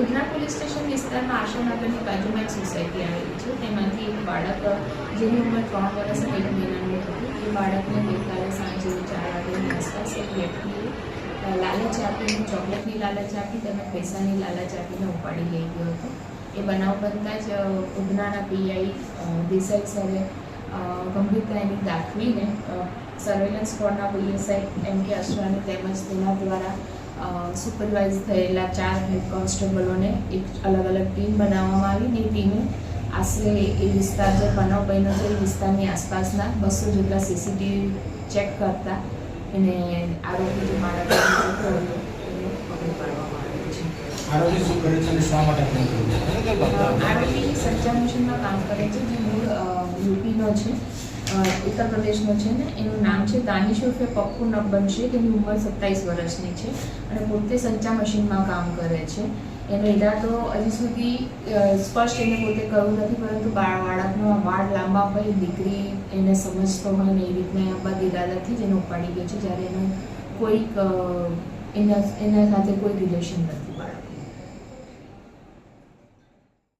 Udhna police station વિસ્તારમાં આશાનગરની બાજુમાં એક સોસાયટી આવેલી છે. તેમાંથી એક બાળક, જેની ઉંમર ત્રણ વર્ષ અને એક મહિનાનું હતું. એ બાળકને ગઈકાલે સાંજે ચાર વાગ્યાની આસપાસ એક વ્યક્તિએ લાલચ આપીને, ચોકલેટની લાલચ આપી તેમજ પૈસાની લાલચ આપીને ઉપાડી લઈ ગયો હતો. એ બનાવ બનતા જ ઉધનાના પીઆઈ દેસાઈ સરે ગંભીરતા એની દાખવીને સર્વેલન્સ સ્કોડના પીએસઆઈ એમ કે અશ્વાની તેમજ તેના દ્વારા સુપરવાઇઝ થયેલા ચાર હેડ કોન્સ્ટેબલોને એક અલગ અલગ ટીમ બનાવવામાં આવી ને ટીમે આશરે એ વિસ્તાર જે બનાવ બન્યો છે એ વિસ્તારની આસપાસના બસો જેટલા સીસીટીવી ચેક કરતા એને આરોપી જે હતો એને પકડી પાડવામાં આવ્યો છે. આરોપી શું કરે છે અને શા માટે ફોન કર્યો અ, આરોપી સંચાર મિશનમાં કામ કરે છે જે મૂળ યુપીનો છે. ઉત્તર પ્રદેશનો છે ને, એનું નામ છે દાનિશ ઉર્ફે પપ્પુ નબ્બનશે તેની ઉંમર સત્તાવીસ વર્ષની છે અને પોતે સંચા મશીનમાં કામ કરે છે. એનો ઈરાદો હજી સુધી સ્પષ્ટ એને પોતે કરવું નથી, પરંતુ બાળ બાળકનો વાળ લાંબા હોય, દીકરી એને સમજતો હોય ને એ રીતના બદ ઈરાદાથી જ એને ઉપાડી ગયો છે, જ્યારે એનું કોઈક એના એના સાથે કોઈ રિલેશન નથી